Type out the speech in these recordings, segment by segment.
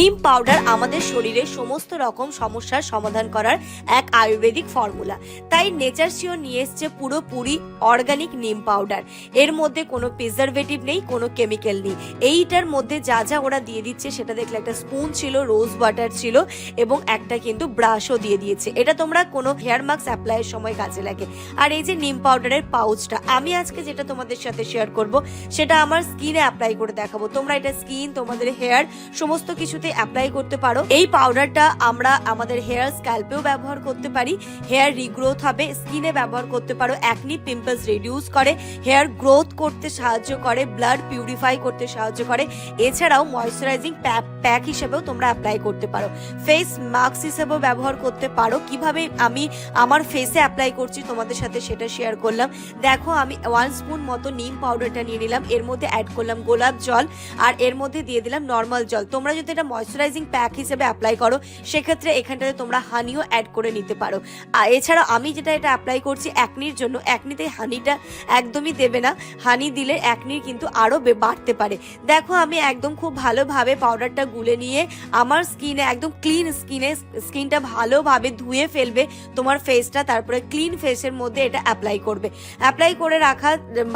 নিম পাউডার আমাদের শরীরের সমস্ত রকম সমস্যার সমাধান করার এক আয়ুর্বেদিক ফর্মুলা। তাই নেচার শিওর নিয়ে এসছে পুরোপুরি অর্গানিক নিম পাউডার। এর মধ্যে কোনো প্রিজারভেটিভ নেই, কোনো কেমিক্যাল নেই। এইটার মধ্যে যা যা ওরা দিয়ে দিচ্ছে সেটা দেখলে একটা স্পুন ছিল রোজ ওয়াটার ছিল এবং একটা কিন্তু ব্রাশও দিয়ে দিয়েছে। এটা তোমরা কোনো হেয়ার মাস্ক অ্যাপ্লাইয়ের সময় কাজে লাগে। আর এই যে নিম পাউডারের পাউচটা আমি আজকে যেটা তোমাদের সাথে শেয়ার করব, সেটা আমার স্কিনে অ্যাপ্লাই করে দেখাবো। তোমরা এটা স্কিন তোমাদের হেয়ার সমস্ত কিছুতে অ্যাপ্লাই করতে পারো। এই পাউডারটা আমরা আমাদের হেয়ার স্ক্যাল্পেও ব্যবহার করতে পারি। হেয়ার রিগ্রোথ হবে স্কিনে ব্যবহার করতে পারো। অ্যাকনি পিম্পলস রিডিউস করে হেয়ার গ্রোথ করতে সাহায্য করে ব্লাড পিউরিফাই করতে সাহায্য করে। এছাড়াও ময়শ্চারাইজিং প্যাক হিসেবেও তোমরা অ্যাপ্লাই করতে পারো। ফেস মাস্ক হিসেবেও ব্যবহার করতে পারো। কীভাবে আমি আমার ফেসে অ্যাপ্লাই করছি তোমাদের সাথে সেটা শেয়ার করলাম। দেখো, আমি ওয়ান স্পুন মতো নিম পাউডারটা নিয়ে নিলাম। এর মধ্যে অ্যাড করলাম গোলাপ জল আর এর মধ্যে দিয়ে দিলাম নর্মাল জল। তোমরা যদি এটা ময়শ্চারাইজিং প্যাক হিসেবে অ্যাপ্লাই করো, সেক্ষেত্রে এখানটাতে তোমরা হানিও অ্যাড করে নিতে পারো। আর এছাড়া আমি যেটা এটা অ্যাপ্লাই করছি অ্যাকনির জন্য। অ্যাকনিতে হানিটা একদমই দেবে না। হানি দিলে অ্যাকনির কিন্তু আরও বাড়তে পারে। দেখো, আমি একদম খুব ভালোভাবে পাউডারটা গুলে নিয়ে আমার স্কিনে একদম ক্লিন স্কিনে স্কিনটা ভালোভাবে ধুয়ে ফেলবে। তোমার ফেসটা তারপরে ক্লিন ফেসের মধ্যে এটা অ্যাপ্লাই করবে। অ্যাপ্লাই করে রাখা,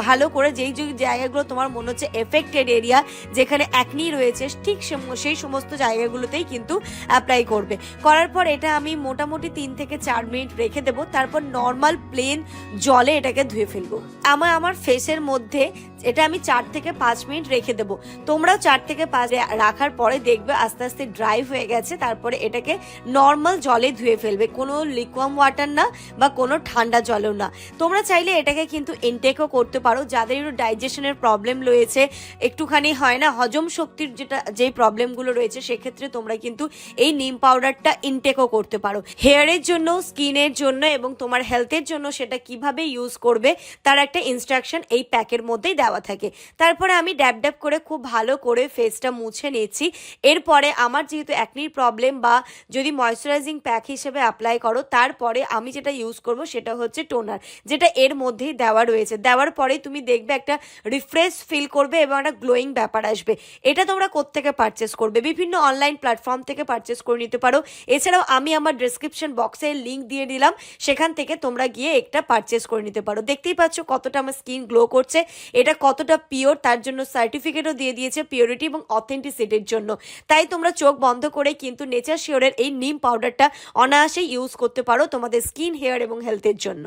ভালো করে যেই জায়গাগুলো তোমার মনে হচ্ছে এফেক্টেড এরিয়া যেখানে অ্যাকনি রয়েছে, ঠিক সেই সমস্ত জায়গাগুলোতেই কিন্তু অ্যাপ্লাই করবে। করার পর এটা আমি মোটামুটি তিন থেকে চার মিনিট রেখে দেবো, তারপর নর্মাল প্লেন জলে এটাকে ধুয়ে ফেলব। আমার আমার ফেসের মধ্যে এটা আমি চার থেকে পাঁচ মিনিট রেখে দেবো। তোমরাও চার থেকে পাঁচ রাখার পরে দেখবে আস্তে আস্তে ড্রাই হয়ে গেছে, তারপরে এটাকে নর্মাল জলে ধুয়ে ফেলবে। কোনো লিকুয়াম ওয়াটার না বা কোনো ঠান্ডা জলও না। তোমরা চাইলে এটাকে কিন্তু ইনটেকও করতে পারো। যাদের একটু ডাইজেশনের প্রবলেম রয়েছে, একটুখানি হয় না, হজম শক্তির যেটা, যেই প্রবলেমগুলো রয়েছে, সেক্ষেত্রে তোমরা কিন্তু এই নিম পাউডারটা ইনটেকও করতে পারো। হেয়ারের জন্য স্কিনের জন্য এবং তোমার হেলথের জন্য সেটা কীভাবে ইউজ করবে, তার একটা ইনস্ট্রাকশন এই প্যাকের মধ্যেই দেওয়া থাকে। তারপরে আমি ড্যাব ড্যাব করে খুব ভালো করে ফেসটা মুছে নিয়েছি। এরপরে আমার যেহেতু অ্যাকনির প্রবলেম বা যদি ময়শ্চারাইজিং প্যাক হিসেবে অ্যাপ্লাই করো, তারপরে আমি যেটা ইউজ করব সেটা হচ্ছে টোনার যেটা এর মধ্যেই দেওয়া রয়েছে। দেওয়ার পরে তুমি দেখবে একটা রিফ্রেশ ফিল করবে এবং একটা গ্লোয়িং ব্যাপার আসবে। এটা তোমরা কোত্থেকে পারচেস করবে? বিভিন্ন অনলাইন প্ল্যাটফর্ম থেকে পারচেস করে নিতে পারো। এছাড়াও আমি আমার ডিসক্রিপশন বক্সে লিঙ্ক দিয়ে দিলাম। সেখান থেকে তোমরা গিয়ে একটা পারচেস করে নিতে পারো। দেখতেই পাচ্ছ কতটা আমার স্কিন গ্লো করছে। এটা কতটা পিওর তার জন্য সার্টিফিকেটও দিয়ে দিয়েছে পিওরিটি এবং অথেন্টিসিটির জন্য। তাই তোমরা চোখ বন্ধ করে কিন্তু নেচার শিওরের এই নিম পাউডারটা অনায়াসে ইউজ করতে পারো তোমাদের স্কিন হেয়ার এবং হেলথের জন্য।